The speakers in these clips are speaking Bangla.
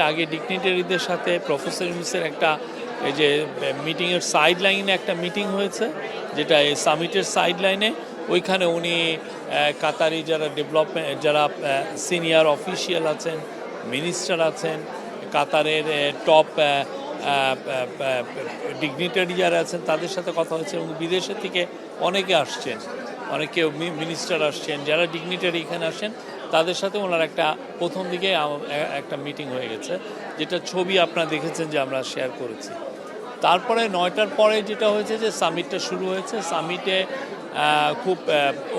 আগে ডিগনিটারিদের সাথে প্রফেসর ইউনুসের একটা, এই যে মিটিংয়ের সাইড লাইনে একটা মিটিং হয়েছে, যেটা এই সামিটের সাইড লাইনে ওইখানে উনি কাতারি যারা ডেভেলপমেন্ট যারা সিনিয়র অফিসিয়াল আছেন মিনিস্টার আছেন, কাতারের টপ ডিগনিটারি যারা আছেন, তাদের সাথে কথা হয়েছে এবং বিদেশে থেকে অনেকে আসছেন। অনেকে মিনিস্টার আসছেন, যারা ডিগনিটারি এখানে আসেন তাদের সাথে ওনার একটা প্রথম দিকে একটা মিটিং হয়ে গেছে, যেটা ছবি আপনারা দেখেছেন যে আমরা শেয়ার করেছি। তারপরে নয়টার পরে যেটা হয়েছে যে সামিটটা শুরু হয়েছে। সামিটে খুব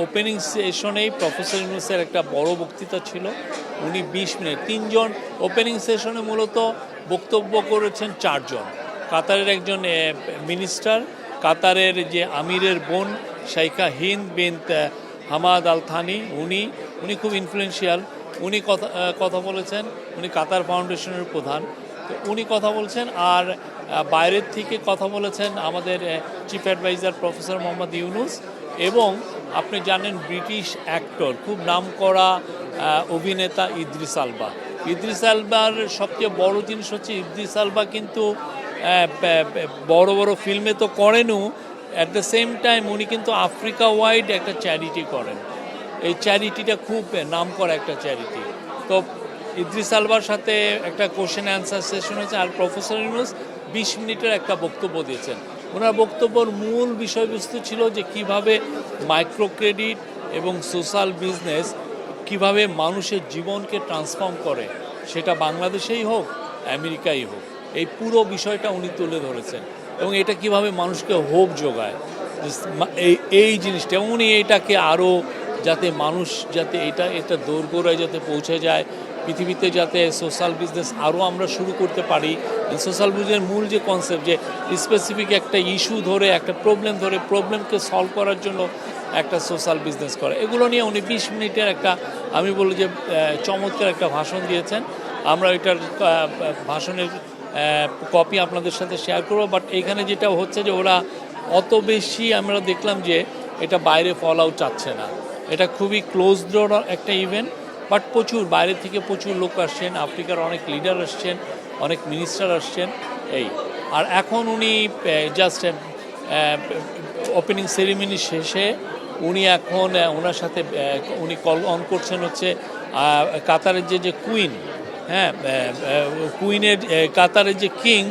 ওপেনিং সেশনেই প্রফেসর ইউনুসের একটা বড় বক্তৃতা ছিল। উনি বিশ মিনিট, তিনজন ওপেনিং সেশনে মূলত বক্তব্য করেছেন চারজন। কাতারের একজন মিনিস্টার কাতারের যে আমিরের বোন, Sheikha Hind bin Hamad Al Thani উনি উনি খুব ইনফ্লুয়েন্সিয়াল উনি কথা কথা বলেছেন উনি কাতার ফাউন্ডেশনের প্রধান। তো উনি কথা বলছেন আর বাইরের থেকে কথা বলেছেন আমাদের chief adviser professor Mohammad Yunus এবং আপনি জানেন ব্রিটিশ অ্যাক্টর খুব নামকরা আহ, অভিনেতা ইদ্রিস আলবা। ইদ্রিস আলবার সবচেয়ে বড় জিনিস হচ্ছে ইদ্রিস আলবা কিন্তু বড় বড় ফিল্মে তো করেনও অ্যাট দ্য সেম টাইম উনি কিন্তু আফ্রিকা ওয়াইড একটা চ্যারিটি করেন। এই চ্যারিটিটা খুব নাম করা একটা চ্যারিটি। তো ইদ্রিস আলবার সাথে একটা কোশ্চেন অ্যান্সার সেশন হয়েছে আর প্রফেসর ইউনুস বিশ মিনিটের একটা বক্তব্য দিয়েছেন। ওনার বক্তব্যর মূল বিষয়বস্তু ছিল যে কীভাবে মাইক্রো ক্রেডিট এবং সোশ্যাল বিজনেস কীভাবে মানুষের জীবনকে ট্রান্সফর্ম করে, সেটা বাংলাদেশেই হোক, আমেরিকাই হোক, এই পুরো বিষয়টা উনি তুলে ধরেছেন এবং এটা কীভাবে মানুষকে হোপ যোগায়। এই এই জিনিসটা, উনি এটাকে আরও যাতে মানুষ যাতে এটা এটা দোরগোড়ায় যাতে পৌঁছে যায়, পৃথিবীতে যাতে সোশ্যাল বিজনেস আরও আমরা শুরু করতে পারি। সোশ্যাল বিজনেসের মূল যে কনসেপ্ট যে স্পেসিফিক একটা ইস্যু ধরে, একটা প্রবলেম ধরে প্রবলেমকে সলভ করার জন্য একটা সোশ্যাল বিজনেস করে। এগুলো নিয়ে উনি বিশ মিনিটের একটা, আমি বলি যে চমৎকার একটা ভাষণ দিয়েছেন। আমরা এটার ভাষণের কপি আপনাদের সাথে শেয়ার করব। বাট এখানে যেটা হচ্ছে যে ওরা অত বেশি আমরা দেখলাম যে এটা বাইরে ফল আউট চাচ্ছে না। এটা খুবই ক্লোজ একটা ইভেন্ট বাট প্রচুর, বাইরে থেকে প্রচুর লোক আসছেন, আফ্রিকার অনেক লিডার আসছেন, অনেক মিনিস্টার আসছেন, এই। আর এখন উনি জাস্ট ওপেনিং সেরিমনি শেষে উনি এখন ওনার সাথে উনি কল অন করছেন হচ্ছে কাতারের যে যে কুইন হ্যাঁ কুইনের কাতারের যে king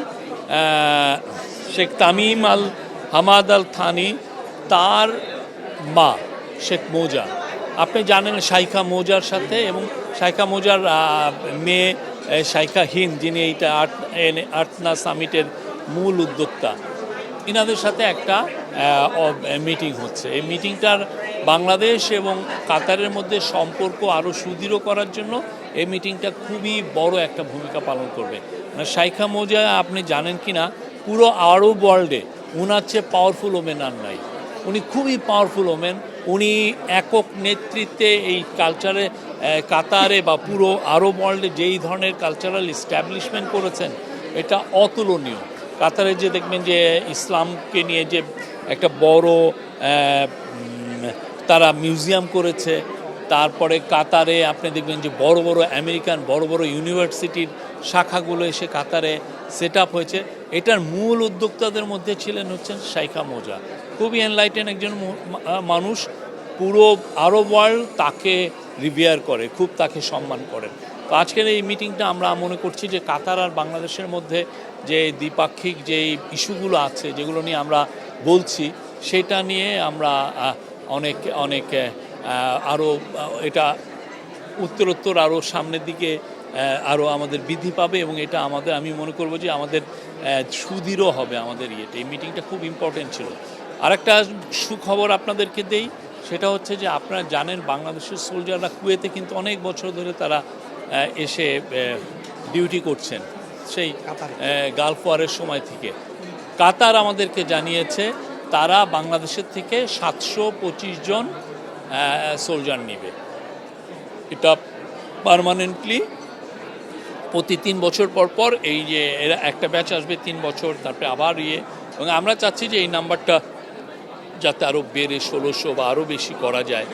Sheikh Tamim al Hamad al Thani তার মা। শেখ মৌজা। আপনি জানেন শাইখা মৌজার সাথে এবং শাইখা মৌজার মেয়ে শাইখা হিন্দ, যিনি এইটা আর্ট আর্টনা সামিটের মূল উদ্যোক্তা। ইনাদের সাথে একটা মিটিং হচ্ছে। এই মিটিংটার বাংলাদেশ এবং কাতারের মধ্যে সম্পর্ক আরও সুদৃঢ় করার জন্য এই মিটিংটা খুবই বড় একটা ভূমিকা পালন করবে। মানে শাইখা মৌজা, আপনি জানেন কি না পুরো আরব ওয়ার্ল্ডে উনার চেয়ে পাওয়ারফুল ওমেন আর নাই। উনি খুবই পাওয়ারফুল ওমেন উনি একক নেতৃত্বে এই কালচারে কাতারে বা পুরো আরব ওয়ার্ল্ডে যেই ধরনের কালচারাল ইস্টাবলিশমেন্ট করেছেন, এটা অতুলনীয়। কাতারে যে দেখবেন যে ইসলামকে নিয়ে যে একটা বড় তারা মিউজিয়াম করেছে, তারপরে কাতারে আপনি দেখবেন যে বড় বড় আমেরিকান বড় বড় ইউনিভার্সিটির শাখাগুলো এসে কাতারে সেট আপ হয়েছে। এটার মূল উদ্যোক্তাদের মধ্যে ছিলেন হচ্ছেন শাইখা মোজা। খুবই এনলাইটেন একজন মানুষ। পুরো আরব ওয়ার্ল্ড তাকে রিভিয়ার করে, খুব তাকে সম্মান করেন। তো আজকের এই মিটিংটা আমরা মনে করছি যে কাতার আর বাংলাদেশের মধ্যে যে দ্বিপাক্ষিক যে ইস্যুগুলো আছে, যেগুলো নিয়ে আমরা বলছি, সেটা নিয়ে আমরা অনেক অনেক আরও এটা উত্তরোত্তর আরও সামনের দিকে আরও আমাদের বৃদ্ধি পাবে এবং এটা আমাদের আমি মনে করব যে আমাদের সুদৃঢ় হবে আমাদের ইয়েটা। এই মিটিংটা খুব ইম্পর্টেন্ট ছিল। আরেকটা সুখবর আপনাদেরকে দেই সেটা হচ্ছে যে আপনারা জানেন বাংলাদেশের সোলজাররা কুয়েতে কিন্তু অনেক বছর ধরে তারা এসে ডিউটি করছেন সেই গালফ ওয়ারের সময় থেকে। কাতার আমাদেরকে জানিয়েছে তারা বাংলাদেশের থেকে সাতশো পঁচিশ জন সোলজার নেবে। এটা পারমানেন্টলি প্রতি তিন বছর পর পর এই যে এরা একটা ব্যাচ আসবে তিন বছর, তারপরে আবার ইয়ে। এবং আমরা চাচ্ছি যে এই নাম্বারটা যাতে আরও বেড়ে, ষোলোশো বা আরও বেশি করা যায়।